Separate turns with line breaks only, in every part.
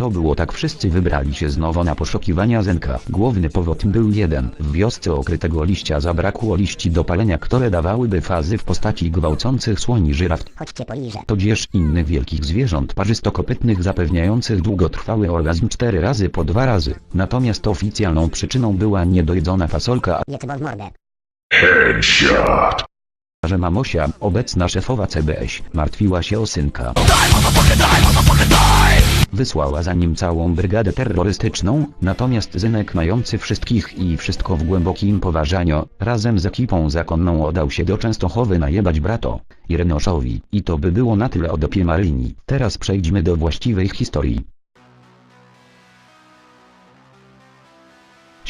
To było tak wszyscy wybrali się znowu na poszukiwania Zenka. Główny powód był jeden. W wiosce okrytego liścia zabrakło liści do palenia, które dawałyby fazy w postaci gwałcących słoni żyraf,
Chodźcie poliżę.
tudzież innych wielkich zwierząt parzystokopytnych zapewniających długotrwały orgazm cztery razy po dwa razy. Natomiast oficjalną przyczyną była niedojedzona fasolka,
Jety w mordę.
a że mamosia, obecna szefowa CBŚ, martwiła się o synka. Wysłała za nim całą brygadę terrorystyczną, natomiast Zenek mający wszystkich i wszystko w głębokim poważaniu, razem z ekipą zakonną oddał się do Częstochowy najebać brato, Irenoszowi. I to by było na tyle o dopie Maryni. Teraz przejdźmy do właściwej historii.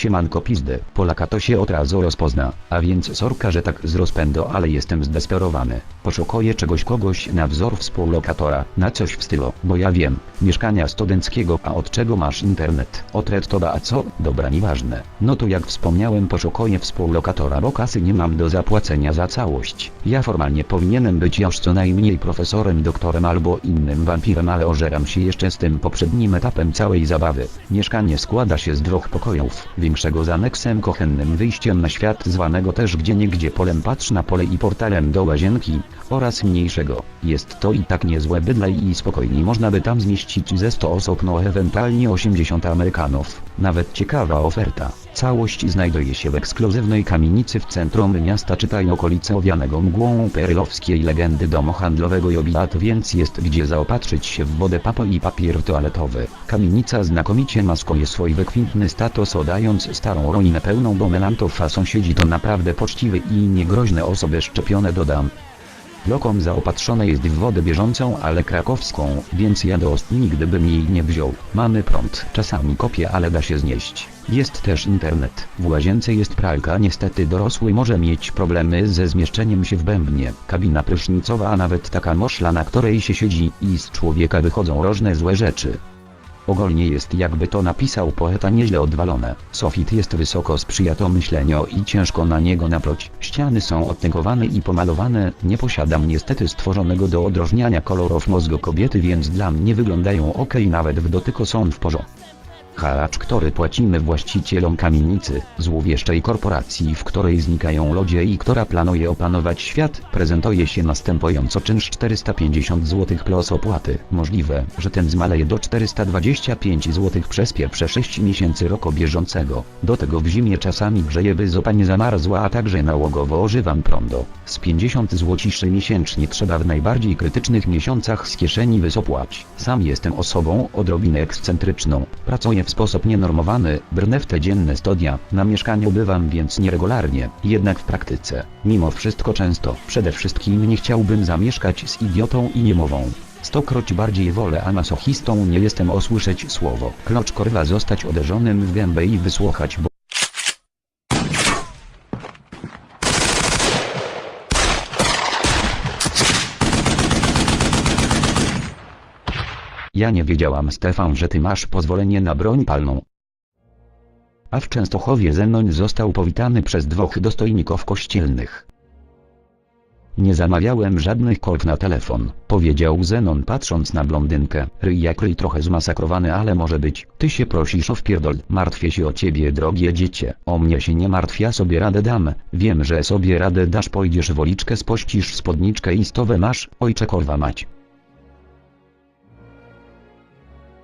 Siemanko pizdy, Polaka to się od razu rozpozna, a więc sorka, że tak z rozpędu, ale jestem zdesperowany. Poszukuję czegoś kogoś na wzór współlokatora, na coś w stylu, bo ja wiem, mieszkania studenckiego, a od czego masz internet? Od redtoba, a co? Dobra, nieważne. No to jak wspomniałem poszukuję współlokatora, bo kasy nie mam do zapłacenia za całość. Ja formalnie powinienem być już co najmniej profesorem, doktorem albo innym wampirem, ale ożeram się jeszcze z tym poprzednim etapem całej zabawy. Mieszkanie składa się z dwóch pokojów, większego z aneksem kuchennym wyjściem na świat zwanego też gdzieniegdzie polem patrz na pole i portalem do łazienki, oraz mniejszego. Jest to i tak niezłe bydlaj i spokojnie można by tam zmieścić ze 100 osób no ewentualnie 80 Amerykanów. Nawet ciekawa oferta. Całość znajduje się w ekskluzywnej kamienicy w centrum miasta czytaj okolice owianego mgłą perelowskiej legendy domu handlowego Jobilat więc jest gdzie zaopatrzyć się w wodę papo i papier toaletowy. Kamienica znakomicie maskuje swój wykwintny status oddając starą ruinę pełną bomelantów a sąsiedzi to naprawdę poczciwe i niegroźne osoby szczepione dodam. Lokom zaopatrzone jest w wodę bieżącą, ale krakowską, więc ja do Ost nigdy bym jej nie wziął. Mamy prąd, czasami kopie, ale da się znieść. Jest też internet. W łazience jest pralka, niestety dorosły może mieć problemy ze zmieszczeniem się w bębnie. Kabina prysznicowa, a nawet taka moszla, na której się siedzi i z człowieka wychodzą różne złe rzeczy. Ogólnie jest jakby to napisał poeta nieźle odwalone. Sofit jest wysoko sprzyja to myśleniu i ciężko na niego naproć. Ściany są odtynkowane i pomalowane. Nie posiadam niestety stworzonego do odróżniania kolorów mózgu kobiety więc dla mnie wyglądają ok nawet w dotyku są w porządku. Haracz, który płacimy właścicielom kamienicy, złowieszczej korporacji, w której znikają ludzie i która planuje opanować świat, prezentuje się następująco czynsz 450 zł plus opłaty. Możliwe, że ten zmaleje do 425 zł przez pierwsze 6 miesięcy roku bieżącego. Do tego w zimie czasami grzeje by zopa zamarzła, a także nałogowo ożywam prądo. Z 50 złociszy miesięcznie trzeba w najbardziej krytycznych miesiącach z kieszeni wysopłać. Sam jestem osobą odrobinę ekscentryczną. Pracuję w sposób nienormowany, brnę w te dzienne studia, na mieszkaniu bywam więc nieregularnie, jednak w praktyce, mimo wszystko często, przede wszystkim nie chciałbym zamieszkać z idiotą i niemową. Stokroć bardziej wolę, a masochistą nie jestem osłyszeć słowo. Klocz korwa zostać uderzonym w gębę i wysłuchać, bo Ja nie wiedziałam Stefan, że ty masz pozwolenie na broń palną. A w Częstochowie Zenon został powitany przez dwóch dostojników kościelnych. Nie zamawiałem żadnych kolb na telefon, powiedział Zenon patrząc na blondynkę. Ryj jak ryj trochę zmasakrowany, ale może być. Ty się prosisz o wpierdol. Martwię się o ciebie drogie dziecię. O mnie się nie martw, ja sobie radę dam. Wiem, że sobie radę dasz, pójdziesz w oliczkę, spościsz spodniczkę i stowę masz. Ojcze korwa mać.